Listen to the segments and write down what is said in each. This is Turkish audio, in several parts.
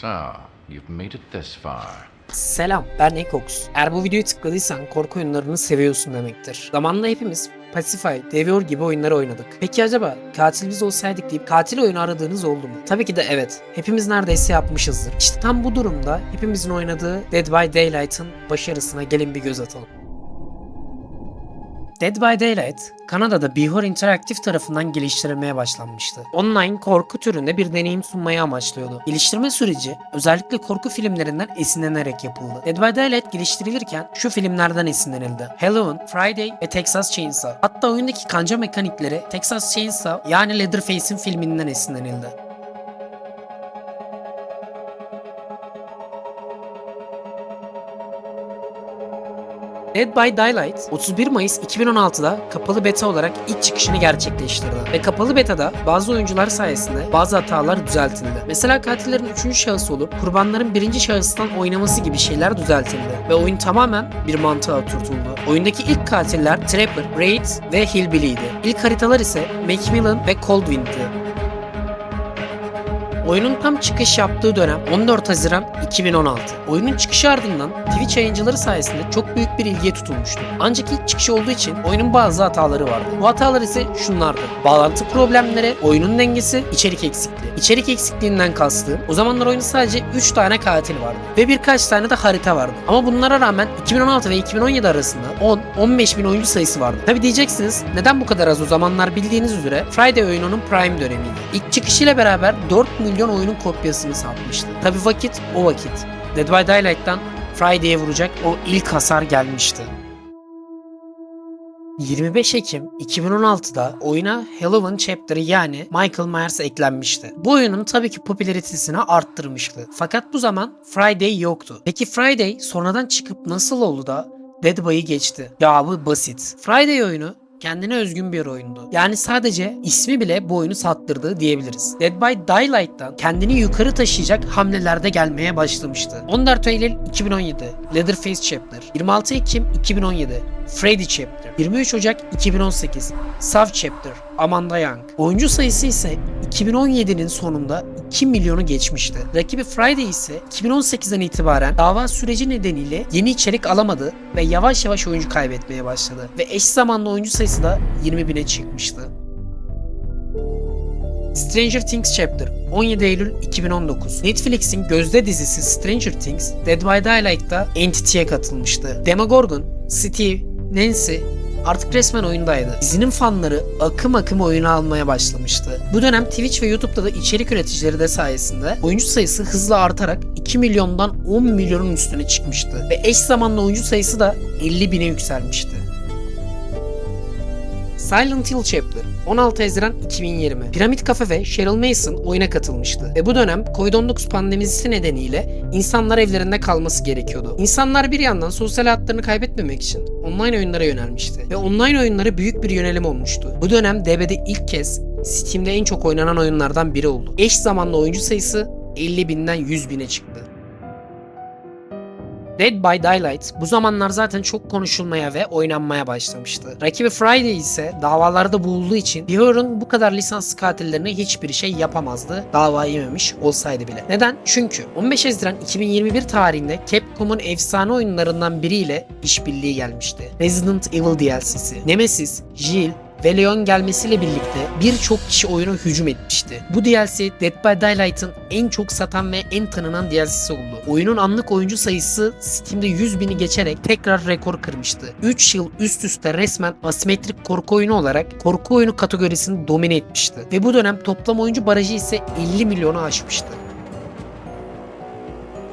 So, you've made it this far. Selam, ben Ekox. Eğer bu videoyu tıkladıysan korku oyunlarını seviyorsun demektir. Zamanla hepimiz Pacify, Devior gibi oyunları oynadık. Peki acaba katil biz olsaydık deyip katil oyunu aradığınız oldu mu? Tabii ki de evet. Hepimiz neredeyse yapmışızdır. İşte tam bu durumda hepimizin oynadığı Dead by Daylight'ın başarısına gelin bir göz atalım. Dead by Daylight, Kanada'da Bihor Interactive tarafından geliştirilmeye başlanmıştı. Online korku türünde bir deneyim sunmayı amaçlıyordu. Geliştirme süreci özellikle korku filmlerinden esinlenerek yapıldı. Dead by Daylight geliştirilirken şu filmlerden esinlenildi. Halloween, Friday ve Texas Chainsaw. Hatta oyundaki kanca mekanikleri Texas Chainsaw yani Leatherface'in filminden esinlenildi. Dead by Daylight 31 Mayıs 2016'da kapalı beta olarak ilk çıkışını gerçekleştirdi. Ve kapalı betada bazı oyuncular sayesinde bazı hatalar düzeltildi. Mesela katillerin 3. şahıs olup kurbanların 1. şahıstan oynaması gibi şeyler düzeltildi. Ve oyun tamamen bir mantığa oturtuldu. Oyundaki ilk katiller Trapper, Raid ve Hillbilly'ydi. İlk haritalar ise Macmillan ve Coldwind'di. Oyunun tam çıkış yaptığı dönem 14 Haziran 2016. Oyunun çıkışı ardından Twitch yayıncıları sayesinde çok büyük bir ilgiye tutulmuştu. Ancak ilk çıkışı olduğu için oyunun bazı hataları vardı. Bu hatalar ise şunlardı. Bağlantı problemleri, oyunun dengesi, içerik eksikliği. İçerik eksikliğinden kastığım o zamanlar oyunda sadece 3 tane katil vardı ve birkaç tane de harita vardı. Ama bunlara rağmen 2016 ve 2017 arasında 10-15 bin oyuncu sayısı vardı. Tabi diyeceksiniz neden bu kadar az o zamanlar bildiğiniz üzere Friday oyununun prime dönemiydi. İlk çıkışıyla beraber 4 milyon oyunun kopyasını satmıştı. Tabi vakit o vakit. Dead by Daylight'tan Friday'e vuracak o ilk hasar gelmişti. 25 Ekim 2016'da oyuna Halloween Chapter'ı yani Michael Myers eklenmişti. Bu oyunun tabii ki popülaritesini arttırmıştı. Fakat bu zaman Friday yoktu. Peki Friday sonradan çıkıp nasıl oldu da Dead by'ı geçti? Cevabı basit. Friday oyunu kendine özgün bir oyundu. Yani sadece ismi bile bu oyunu sattırdı diyebiliriz. Dead by Daylight'tan kendini yukarı taşıyacak hamlelerde gelmeye başlamıştı. 14 Eylül 2017 Leatherface Chapter 26 Ekim 2017 Freddy Chapter 23 Ocak 2018 Sav Chapter Amanda Young Oyuncu sayısı ise 2017'nin sonunda 2 milyonu geçmişti. Rakibi Friday ise 2018'den itibaren dava süreci nedeniyle yeni içerik alamadı ve yavaş yavaş oyuncu kaybetmeye başladı. Ve eş zamanlı oyuncu sayısı da 20 bine çıkmıştı. Stranger Things Chapter 17 Eylül 2019 Netflix'in gözde dizisi Stranger Things Dead by Daylight'ta Entity'ye katılmıştı. Demogorgon, Steve, Nancy artık resmen oyundaydı. Dizinin fanları akım akım oyunu almaya başlamıştı. Bu dönem Twitch ve YouTube'da da içerik üreticileri de sayesinde oyuncu sayısı hızla artarak 2 milyondan 10 milyonun üstüne çıkmıştı. Ve eş zamanlı oyuncu sayısı da 50 bine yükselmişti. Silent Hill Chapter 16 Haziran 2020 Piramit Cafe ve Cheryl Mason oyuna katılmıştı ve bu dönem Covid-19 pandemisi nedeniyle insanlar evlerinde kalması gerekiyordu. İnsanlar bir yandan sosyal hayatlarını kaybetmemek için online oyunlara yönelmişti ve online oyunlara büyük bir yönelim olmuştu. Bu dönem DB'de ilk kez Steam'de en çok oynanan oyunlardan biri oldu. Eş zamanlı oyuncu sayısı 50 binden 100 bine çıktı. Dead by Daylight bu zamanlar zaten çok konuşulmaya ve oynanmaya başlamıştı. Rakibi Friday ise davalarda boğulduğu için Bihor'un bu kadar lisanslı katillerine hiçbir şey yapamazdı dava yememiş olsaydı bile. Neden? Çünkü 15 Haziran 2021 tarihinde Capcom'un efsane oyunlarından biriyle işbirliği gelmişti. Resident Evil DLC'si. Nemesis, Jill, ve Leon gelmesiyle birlikte birçok kişi oyuna hücum etmişti. Bu DLC Dead by Daylight'ın en çok satan ve en tanınan DLC'si oldu. Oyunun anlık oyuncu sayısı Steam'de 100 bini geçerek tekrar rekor kırmıştı. 3 yıl üst üste resmen asimetrik korku oyunu olarak korku oyunu kategorisini domine etmişti. Ve bu dönem toplam oyuncu barajı ise 50 milyonu aşmıştı.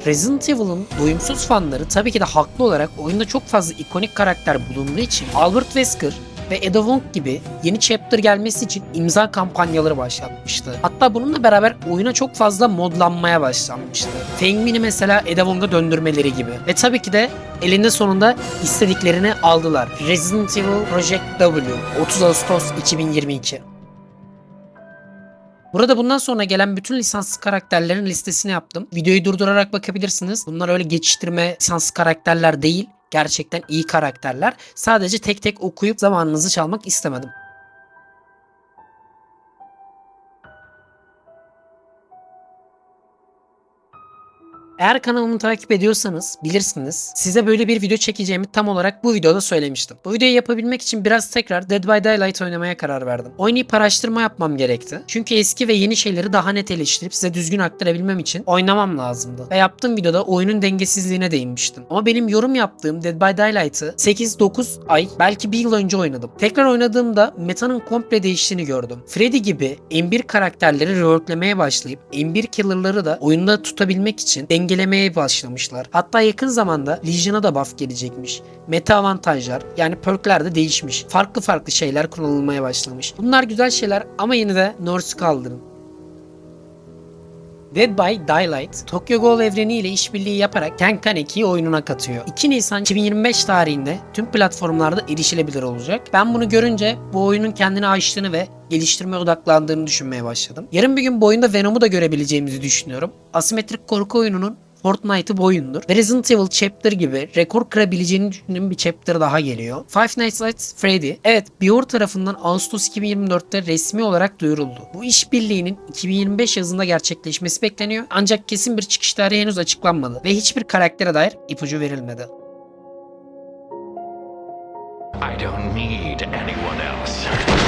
Resident Evil'ın doyumsuz fanları tabii ki de haklı olarak oyunda çok fazla ikonik karakter bulunduğu için Albert Wesker ve Ada gibi yeni chapter gelmesi için imza kampanyaları başlatmıştı. Hatta bununla beraber oyuna çok fazla modlanmaya başlanmıştı. Feng Min'i mesela Ada döndürmeleri gibi. Ve tabii ki de elinde sonunda istediklerini aldılar. Resident Evil Project W 30 Ağustos 2022 Burada bundan sonra gelen bütün lisanslı karakterlerin listesini yaptım. Videoyu durdurarak bakabilirsiniz. Bunlar öyle geçiştirme lisanslı karakterler değil. Gerçekten iyi karakterler. Sadece tek tek okuyup zamanınızı çalmak istemedim. Eğer kanalımı takip ediyorsanız bilirsiniz. Size böyle bir video çekeceğimi tam olarak bu videoda söylemiştim. Bu videoyu yapabilmek için biraz tekrar Dead by Daylight oynamaya karar verdim. Oynayıp araştırma yapmam gerekti. Çünkü eski ve yeni şeyleri daha net eleştirip size düzgün aktarabilmem için oynamam lazımdı. Ve yaptığım videoda oyunun dengesizliğine değinmiştim. Ama benim yorum yaptığım Dead by Daylight'ı 8-9 ay belki bir yıl önce oynadım. Tekrar oynadığımda metanın komple değiştiğini gördüm. Freddy gibi M1 karakterleri reworklemeye başlayıp M1 killer'ları da oyunda tutabilmek için dengelemeye başlamışlar. Hatta yakın zamanda Legion'a da buff gelecekmiş. Meta avantajlar yani perkler de değişmiş. Farklı farklı şeyler kullanılmaya başlamış. Bunlar güzel şeyler ama yine de Norse'u kaldırın. Dead by Daylight, Tokyo Ghoul evreniyle işbirliği yaparak Ken Kaneki'yi oyununa katıyor. 2 Nisan 2025 tarihinde tüm platformlarda erişilebilir olacak. Ben bunu görünce bu oyunun kendini açtığını ve geliştirmeye odaklandığını düşünmeye başladım. Yarın bir gün bu oyunda Venom'u da görebileceğimizi düşünüyorum. Asimetrik korku oyununun Fortnite'ı bu oyundur. Ve Resident Evil Chapter gibi rekor kırabileceğini düşündüğüm bir chapter daha geliyor. Five Nights at Freddy. Evet Bioware tarafından Ağustos 2024'te resmi olarak duyuruldu. Bu işbirliğinin 2025 yazında gerçekleşmesi bekleniyor. Ancak kesin bir çıkış tarihi henüz açıklanmadı. Ve hiçbir karaktere dair ipucu verilmedi. I don't need anyone else.